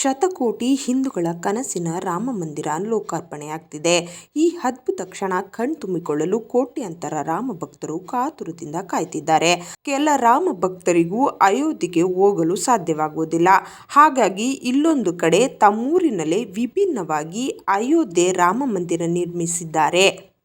ಶತಕೋಟಿ ಹಿಂದೂಗಳ ಕನಸಿನ ರಾಮ ಮಂದಿರ ಲೋಕಾರ್ಪಣೆಯಾಗ್ತಿದೆ. ಈ ಅದ್ಭುತ ಕ್ಷಣ ಕಣ್ತುಂಬಿಕೊಳ್ಳಲು ಕೋಟ್ಯಾಂತರ ರಾಮ ಭಕ್ತರು ಕಾತುರದಿಂದ ಕಾಯ್ತಿದ್ದಾರೆ. ಕೆಲ ರಾಮ ಭಕ್ತರಿಗೂ ಅಯೋಧ್ಯೆಗೆ ಹೋಗಲು ಸಾಧ್ಯವಾಗುವುದಿಲ್ಲ. ಹಾಗಾಗಿ ಇಲ್ಲೊಂದು ಕಡೆ ತಮ್ಮೂರಿನಲ್ಲೇ ವಿಭಿನ್ನವಾಗಿ ಅಯೋಧ್ಯೆ ರಾಮ ಮಂದಿರ ನಿರ್ಮಿಸಿದ್ದಾರೆ.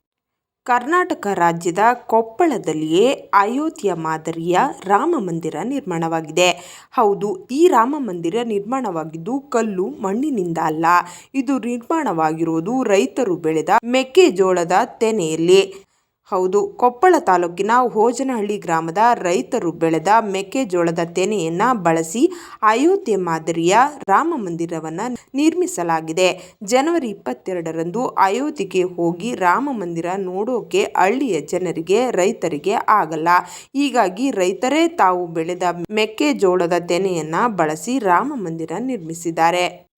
ಕರ್ನಾಟಕ ರಾಜ್ಯದ ಕೊಪ್ಪಳದಲ್ಲಿಯೇ ಅಯೋಧ್ಯೆಯ ಮಾದರಿಯ ರಾಮ ಮಂದಿರ ನಿರ್ಮಾಣವಾಗಿದೆ. ಹೌದು, ಈ ರಾಮ ಮಂದಿರ ನಿರ್ಮಾಣವಾಗಿದ್ದು ಕಲ್ಲು ಮಣ್ಣಿನಿಂದ ಅಲ್ಲ. ಇದು ನಿರ್ಮಾಣವಾಗಿರುವುದು ರೈತರು ಬೆಳೆದ ಮೆಕ್ಕೆಜೋಳದ ತೆನೆಯಲ್ಲಿ. ಹೌದು, ಕೊಪ್ಪಳ ತಾಲೂಕಿನ ಹೋಜನಹಳ್ಳಿ ಗ್ರಾಮದ ರೈತರು ಬೆಳೆದ ಮೆಕ್ಕೆಜೋಳದ ತೆನೆಯನ್ನ ಬಳಸಿ ಅಯೋಧ್ಯೆ ಮಾದರಿಯ ರಾಮ ಮಂದಿರವನ್ನು ನಿರ್ಮಿಸಲಾಗಿದೆ. ಜನವರಿ ಇಪ್ಪತ್ತೆರಡರಂದು ಅಯೋಧ್ಯೆಗೆ ಹೋಗಿ ರಾಮ ಮಂದಿರ ನೋಡೋಕೆ ಹಳ್ಳಿಯ ಜನರಿಗೆ, ರೈತರಿಗೆ ಆಗಲ್ಲ. ಹೀಗಾಗಿ ರೈತರೇ ತಾವು ಬೆಳೆದ ಮೆಕ್ಕೆಜೋಳದ ತೆನೆಯನ್ನ ಬಳಸಿ ರಾಮ ಮಂದಿರ ನಿರ್ಮಿಸಿದ್ದಾರೆ.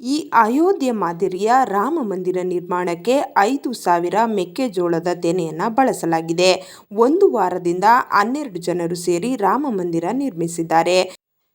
ಈ ಅಯೋಧ್ಯೆ ಮಾದರಿಯ ರಾಮ ಮಂದಿರ ನಿರ್ಮಾಣಕ್ಕೆ ಐದು ಸಾವಿರ ಮೆಕ್ಕೆಜೋಳದ ತೆನೆಯನ್ನು ಬಳಸಲಾಗಿದೆ. ಒಂದು ವಾರದಿಂದ ಹನ್ನೆರಡು ಜನರು ಸೇರಿ ರಾಮ ಮಂದಿರ ನಿರ್ಮಿಸಿದ್ದಾರೆ.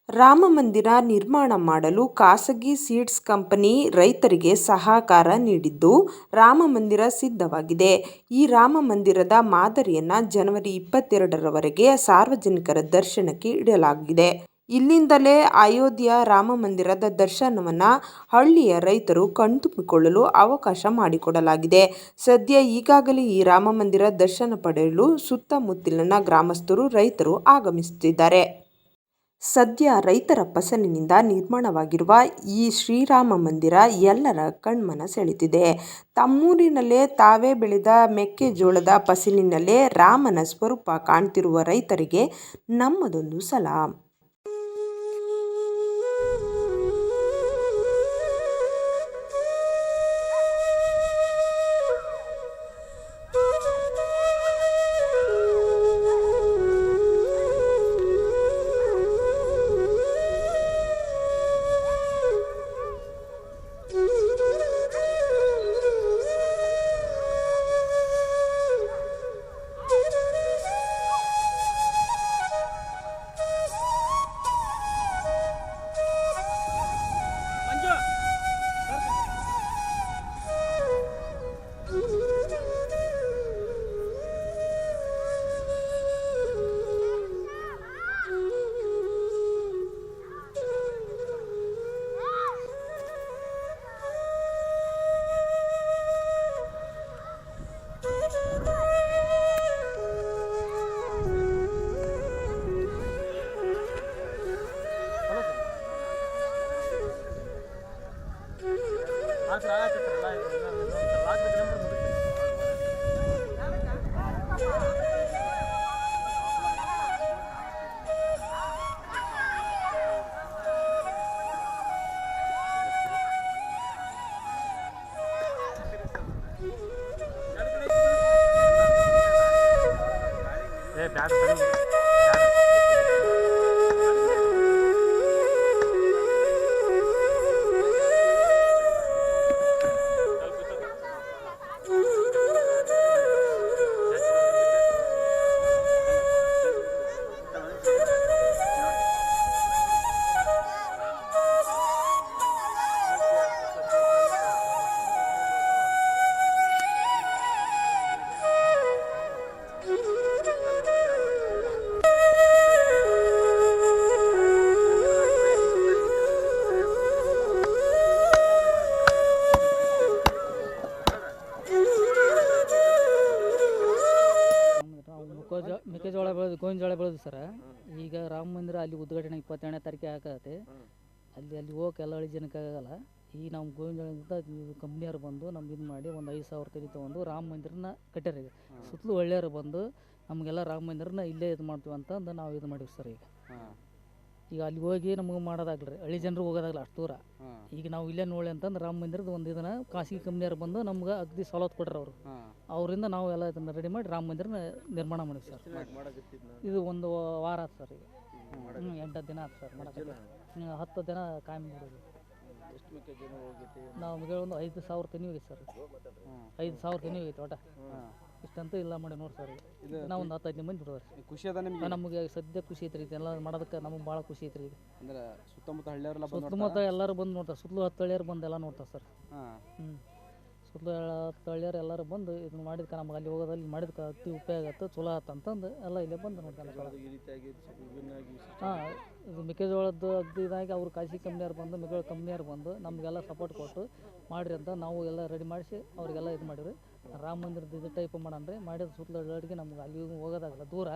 ರಾಮ ಮಂದಿರ ನಿರ್ಮಾಣ ಮಾಡಲು ಖಾಸಗಿ ಸೀಡ್ಸ್ ಕಂಪನಿ ರೈತರಿಗೆ ಸಹಕಾರ ನೀಡಿದ್ದು ರಾಮ ಮಂದಿರ ಸಿದ್ಧವಾಗಿದೆ. ಈ ರಾಮ ಮಂದಿರದ ಮಾದರಿಯನ್ನು ಜನವರಿ ಇಪ್ಪತ್ತೆರಡರವರೆಗೆ ಸಾರ್ವಜನಿಕರ ದರ್ಶನಕ್ಕೆ ಇಡಲಾಗಿದೆ. ಇಲ್ಲಿಂದಲೇ ಅಯೋಧ್ಯೆಯ ರಾಮ ಮಂದಿರದ ದರ್ಶನವನ್ನು ಹಳ್ಳಿಯ ರೈತರು ಕಣ್ತುಂಬಿಕೊಳ್ಳಲು ಅವಕಾಶ ಮಾಡಿಕೊಡಲಾಗಿದೆ. ಸದ್ಯ ಈಗಾಗಲೇ ಈ ರಾಮ ಮಂದಿರ ದರ್ಶನ ಪಡೆಯಲು ಸುತ್ತಮುತ್ತಲಿನ ಗ್ರಾಮಸ್ಥರು, ರೈತರು ಆಗಮಿಸುತ್ತಿದ್ದಾರೆ. ಸದ್ಯ ರೈತರ ಪಸಲಿನಿಂದ ನಿರ್ಮಾಣವಾಗಿರುವ ಈ ಶ್ರೀರಾಮ ಮಂದಿರ ಎಲ್ಲರ ಕಣ್ಮನ ಸೆಳೆತಿದೆ ತಮ್ಮೂರಿನಲ್ಲೇ ತಾವೇ ಬೆಳೆದ ಮೆಕ್ಕೆಜೋಳದ ಫಸಲಿನಲ್ಲೇ ರಾಮನ ಸ್ವರೂಪ ಕಾಣ್ತಿರುವ ರೈತರಿಗೆ ನಮ್ಮದೊಂದು ಸಲಾಂ. bad thing. ಮೆಕ್ಕೆಜೋಳ ಮೆಕ್ಕೆಜೋಳ ಬೆಳೆದು ಗೋವಿನ ಬೆಳೆದು ಸರ. ಈಗ ರಾಮ ಮಂದಿರ ಅಲ್ಲಿ ಉದ್ಘಾಟನೆ ಇಪ್ಪತ್ತೆರಡನೇ ತಾರೀಕಿಗೆ ಆಗತ್ತೆ ಅಲ್ಲಿ ಅಲ್ಲಿ ಹೋಗಕ್ಕೆ ಎಲ್ಲ ಹಳ್ಳಿ ಜನಕ್ಕೆ ಆಗಲ್ಲ. ಈಗ ನಾವು ಗೋವಿನ ಬಂದು ನಮ್ಗೆ ಇದು ಮಾಡಿ ಒಂದು ಐದು ಸಾವಿರ ತೆಗೆ ತೊಗೊಂಡು ರಾಮ ಮಂದಿರನ ಕಟ್ಟ್ಯಾರ ಈಗ ಸುತ್ತಲೂ ಒಳ್ಳೆಯವರು ಬಂದು ನಮಗೆಲ್ಲ ರಾಮ ಮಂದಿರನ ಇಲ್ಲೇ ಇದು ಮಾಡ್ತೀವಿ ಅಂತಂದು ನಾವು ಇದು ಮಾಡಿವಿ ಸರ್ ಈಗ. ಈಗ ಅಲ್ಲಿ ಹೋಗಿ ನಮಗೆ ಮಾಡೋದಾಗ್ಲಿ ರೀ ಹಳ್ಳಿ ಜನರು ಹೋಗೋದಾಗಲ್ಲ ಅಷ್ಟು ದೂರ. ಈಗ ನಾವು ಇಲ್ಲೇ ನೋಡಿ ಅಂತಂದ್ರೆ ರಾಮ ಮಂದಿರದ ಒಂದು ಇದನ್ನ ಖಾಸಗಿ ಕಂಪ್ನಿಯವ್ರು ಬಂದು ನಮ್ಗೆ ಅಗ್ದಿ ಸವಲತ್ತು ಕೊಟ್ಟರು ಅವರು. ಅವರಿಂದ ನಾವು ಎಲ್ಲ ಇದನ್ನು ರೆಡಿ ಮಾಡಿ ರಾಮ ಮಂದಿರನ ನಿರ್ಮಾಣ ಮಾಡಿವಿ ಸರ್. ಇದು ಒಂದು ವಾರ ಆಯ್ತು ಸರ್ ಈಗ. ಹ್ಞೂ ಎಂಟು ದಿನ ಆಯ್ತು ಸರ್ ಮಾಡೋದಿಲ್ಲ ಹತ್ತು ದಿನ ಕಾಯಂ ಮಾಡೋದು ನಮಗೆ ಒಂದು ಐದು ಸಾವಿರ ತೆನಿ ಹೋಗಿತ್ತು ಸರ್. ಐದು ಸಾವಿರ ತೆನಿ ಹೋಗಿತ್ತು ಒಟ ಇಷ್ಟಂತೂ ಇಲ್ಲ ಮಾಡಿ ನೋಡಿ ಸರ್. ಇದು ನಾವು ಒಂದು ಹತ್ತು ಹದಿನೈದು ಮಂದಿ ಬಿಡೋರಿ ಖುಷಿ ಅದ ನಿಮ್ಗೆ? ನಮಗೆ ಸದ್ಯ ಖುಷಿ ಐತ್ರಿ ಇದೆಲ್ಲ ಮಾಡೋದಕ್ಕೆ ನಮಗೆ ಭಾಳ ಖುಷಿ ಐತ್ರಿ ಈಗ. ಅಂದ್ರೆ ಸುತ್ತಮುತ್ತ ಹಳ್ಳಿಯವರೆಲ್ಲ ಬಂದು ಸುತ್ತಮುತ್ತ ಎಲ್ಲರೂ ಬಂದು ನೋಡ್ತಾರೆ ಸುತ್ತಲೂ ಹತ್ತು ಹಳ್ಳಿಯರು ಬಂದು ಎಲ್ಲ ನೋಡ್ತಾರೆ ಸರ್. ಹಾಂ. ಹ್ಞೂ ಹಳ್ಳಿಯರು ಎಲ್ಲರೂ ಬಂದು ಇದನ್ನ ಮಾಡಿದ್ಕೆ ನಮ್ಗೆ ಅಲ್ಲಿ ಹೋಗೋದಲ್ಲಿ ಮಾಡಿದ್ಕೆ ಅತಿ ಉಪಯೋಗ ಆಯ್ತು ಚಲೋ ಆಯ್ತು ಅಂತಂದು ಎಲ್ಲ ಇಲ್ಲೇ ಬಂದು ನೋಡ್ಕೊಂಡು ಈ ರೀತಿಯಾಗಿ ವಿಭಿನ್ನವಾಗಿ ಹಾಂ ಇದು ಮೆಕ್ಕೆಜೋಳದ್ದು ಅದು ಇದಾಗಿ ಅವ್ರು ಕಾಶಿ ಕಂಪ್ನಿಯವ್ರು ಬಂದು ಮೆಕ್ಕೆಜೋಳ ಕಂಪ್ನಿಯವ್ರು ಬಂದು ನಮಗೆಲ್ಲ ಸಪೋರ್ಟ್ ಕೊಟ್ಟು ಮಾಡಿರಿ ಅಂತ ನಾವು ಎಲ್ಲ ರೆಡಿ ಮಾಡಿಸಿ ಅವ್ರಿಗೆಲ್ಲ ಇದು ಮಾಡಿರಿ ರಾಮ ಮಂದಿರದ ಇದು ಟೈಪ್ ಮಾಡಣ್ರಿ ಮಾಡಿದ ಸುತ್ತಲ ಅಡಿಗೆ ನಮ್ಗೆ ಅಲ್ಲಿ ಹೋಗೋದಾಗಲ್ಲ ದೂರ.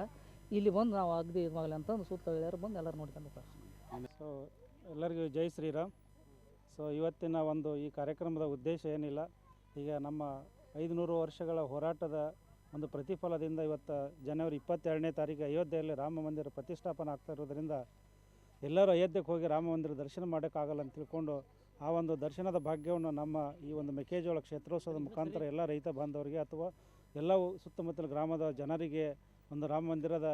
ಇಲ್ಲಿ ಬಂದು ನಾವು ಅಗ್ದಿ ಇದು ಮಾಡಲಿ ಅಂತಂದು ಸುತ್ತ ಹಳ್ಳಿಯರು ಬಂದು ಎಲ್ಲರೂ ನೋಡ್ಕೊಂಡು ಸರ್ ಸೊ ಎಲ್ಲರಿಗೂ ಜೈ ಶ್ರೀರಾಮ್. ಸೊ ಇವತ್ತಿನ ಒಂದು ಈ ಕಾರ್ಯಕ್ರಮದ ಉದ್ದೇಶ ಏನಿಲ್ಲ. ಈಗ ನಮ್ಮ ಐದುನೂರು ವರ್ಷಗಳ ಹೋರಾಟದ ಒಂದು ಪ್ರತಿಫಲದಿಂದ ಇವತ್ತು ಜನವರಿ ಇಪ್ಪತ್ತೆರಡನೇ ತಾರೀಕು ಅಯೋಧ್ಯೆಯಲ್ಲಿ ರಾಮ ಮಂದಿರ ಪ್ರತಿಷ್ಠಾಪನೆ ಆಗ್ತಾ ಇರೋದರಿಂದ ಎಲ್ಲರೂ ಅಯೋಧ್ಯೆಗೆ ಹೋಗಿ ರಾಮ ಮಂದಿರ ದರ್ಶನ ಮಾಡೋಕ್ಕಾಗಲ್ಲ ಅಂತ ತಿಳ್ಕೊಂಡು ಆ ಒಂದು ದರ್ಶನದ ಭಾಗ್ಯವನ್ನು ನಮ್ಮ ಈ ಒಂದು ಮೆಕ್ಕೆಜೋಳ ಕ್ಷೇತ್ರೋತ್ಸವದ ಮುಖಾಂತರ ಎಲ್ಲ ರೈತ ಬಾಂಧವರಿಗೆ ಅಥವಾ ಎಲ್ಲವೂ ಸುತ್ತಮುತ್ತಲ ಗ್ರಾಮದ ಜನರಿಗೆ ಒಂದು ರಾಮ ಮಂದಿರದ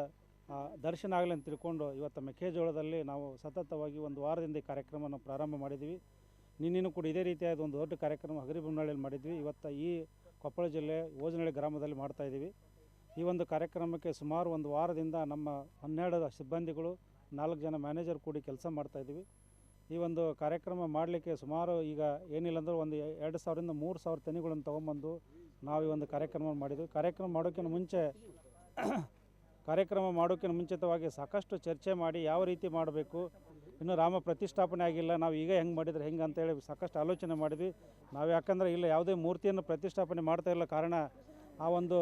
ದರ್ಶನ ಆಗಲಿ ಅಂತ ತಿಳ್ಕೊಂಡು ಇವತ್ತು ಮೆಕ್ಕೆಜೋಳದಲ್ಲಿ ನಾವು ಸತತವಾಗಿ ಒಂದು ವಾರದಿಂದ ಈ ಕಾರ್ಯಕ್ರಮವನ್ನು ಪ್ರಾರಂಭ ಮಾಡಿದ್ವಿ ನಿನ್ನೆನೂ ಕೂಡ ಇದೇ ರೀತಿಯಾದ ಒಂದು ದೊಡ್ಡ ಕಾರ್ಯಕ್ರಮ ಹಗರಿಬೊಮ್ಮನಹಳ್ಳಿಯಲ್ಲಿ ಮಾಡಿದ್ವಿ. ಇವತ್ತು ಈ ಕೊಪ್ಪಳ ಜಿಲ್ಲೆ ಓಜನಹಳ್ಳಿ ಗ್ರಾಮದಲ್ಲಿ ಮಾಡ್ತಾ ಇದ್ದೀವಿ. ಈ ಒಂದು ಕಾರ್ಯಕ್ರಮಕ್ಕೆ ಸುಮಾರು ಒಂದು ವಾರದಿಂದ ನಮ್ಮ ಹನ್ನೆರಡು ಸಿಬ್ಬಂದಿಗಳು, ನಾಲ್ಕು ಜನ ಮ್ಯಾನೇಜರ್ ಕೂಡಿ ಕೆಲಸ ಮಾಡ್ತಾ ಇದ್ದೀವಿ. ಈ ಒಂದು ಕಾರ್ಯಕ್ರಮ ಮಾಡಲಿಕ್ಕೆ ಸುಮಾರು ಈಗ ಏನಿಲ್ಲ ಅಂದ್ರೆ ಒಂದು ಎರಡು ಸಾವಿರದಿಂದ ಮೂರು ಸಾವಿರ ತೆನೆಗಳನ್ನು ತೊಗೊಂಬಂದು ನಾವು ಈ ಒಂದು ಕಾರ್ಯಕ್ರಮ ಮಾಡಿದ್ವಿ. ಕಾರ್ಯಕ್ರಮ ಮಾಡೋಕ್ಕಿಂತ ಮುಂಚೆ ಕಾರ್ಯಕ್ರಮ ಮಾಡೋಕ್ಕಿಂತ ಮುಂಚಿತವಾಗಿ ಸಾಕಷ್ಟು ಚರ್ಚೆ ಮಾಡಿ ಯಾವ ರೀತಿ ಮಾಡಬೇಕು ಇನ್ನು ರಾಮ ಪ್ರತಿಷ್ಠಾಪನೆ ಆಗಿಲ್ಲ, ನಾವು ಈಗ ಹೆಂಗೆ ಮಾಡಿದ್ರೆ ಹೆಂಗೆ ಅಂತೇಳಿ ಸಾಕಷ್ಟು ಆಲೋಚನೆ ಮಾಡಿದ್ವಿ. ನಾವು ಯಾಕಂದರೆ ಇಲ್ಲ, ಯಾವುದೇ ಮೂರ್ತಿಯನ್ನು ಪ್ರತಿಷ್ಠಾಪನೆ ಮಾಡ್ತಾ ಇಲ್ಲ ಕಾರಣ, ಆ ಒಂದು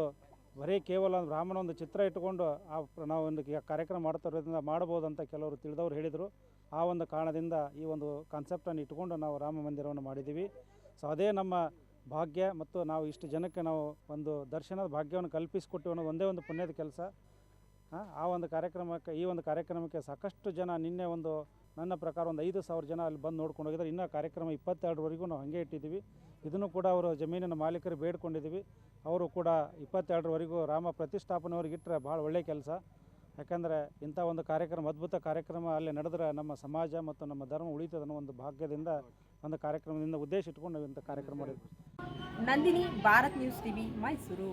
ಬರೀ ಕೇವಲ ರಾಮನ ಒಂದು ಚಿತ್ರ ಇಟ್ಟುಕೊಂಡು ಆ ನಾವು ಒಂದು ಕಾರ್ಯಕ್ರಮ ಮಾಡ್ತಾ ಇರೋದ್ರಿಂದ ಅಂತ ಕೆಲವರು ತಿಳಿದವರು ಹೇಳಿದರು. ಆ ಒಂದು ಕಾರಣದಿಂದ ಈ ಒಂದು ಕಾನ್ಸೆಪ್ಟನ್ನು ಇಟ್ಕೊಂಡು ನಾವು ರಾಮ ಮಂದಿರವನ್ನು ಮಾಡಿದ್ದೀವಿ. ಸೊ ಅದೇ ನಮ್ಮ ಭಾಗ್ಯ ಮತ್ತು ನಾವು ಇಷ್ಟು ಜನಕ್ಕೆ ನಾವು ಒಂದು ದರ್ಶನದ ಭಾಗ್ಯವನ್ನು ಕಲ್ಪಿಸಿಕೊಟ್ಟು ಅನ್ನೋದು ಒಂದೇ ಒಂದು ಪುಣ್ಯದ ಕೆಲಸ. ಆ ಒಂದು ಕಾರ್ಯಕ್ರಮಕ್ಕೆ, ಈ ಒಂದು ಕಾರ್ಯಕ್ರಮಕ್ಕೆ ಸಾಕಷ್ಟು ಜನ ನಿನ್ನೆ ಒಂದು ನನ್ನ ಪ್ರಕಾರ ಒಂದು ಐದು ಸಾವಿರ ಜನ ಅಲ್ಲಿ ಬಂದು ನೋಡ್ಕೊಂಡು ಹೋಗಿದ್ದಾರೆ. ಇನ್ನೂ ಕಾರ್ಯಕ್ರಮ ಇಪ್ಪತ್ತೆರಡರವರೆಗೂ ನಾವು ಹಾಗೆ ಇಟ್ಟಿದ್ದೀವಿ. ಇದನ್ನು ಕೂಡ ಅವರು ಜಮೀನಿನ ಮಾಲೀಕರು ಬೇಡ್ಕೊಂಡಿದ್ದೀವಿ. ಅವರು ಕೂಡ ಇಪ್ಪತ್ತೆರಡರವರೆಗೂ ರಾಮ ಪ್ರತಿಷ್ಠಾಪನೆವರೆಗೆ ಇಟ್ಟರೆ ಭಾಳ ಒಳ್ಳೆಯ ಕೆಲಸ. ಯಾಕಂದರೆ ಇಂಥ ಒಂದು ಕಾರ್ಯಕ್ರಮ, ಅದ್ಭುತ ಕಾರ್ಯಕ್ರಮ ಅಲ್ಲಿ ನಡೆದ್ರೆ ನಮ್ಮ ಸಮಾಜ ಮತ್ತು ನಮ್ಮ ಧರ್ಮ ಉಳಿತದೆ ಒಂದು ಭಾಗ್ಯದಿಂದ ಒಂದು ಕಾರ್ಯಕ್ರಮದಿಂದ ಉದ್ದೇಶ ಇಟ್ಕೊಂಡು ಇಂಥ ಕಾರ್ಯಕ್ರಮ ಮಾಡಿದ್ವಿ ನಂದಿನಿ, ಭಾರತ್ ನ್ಯೂಸ್ ಟಿವಿ, ಮೈಸೂರು.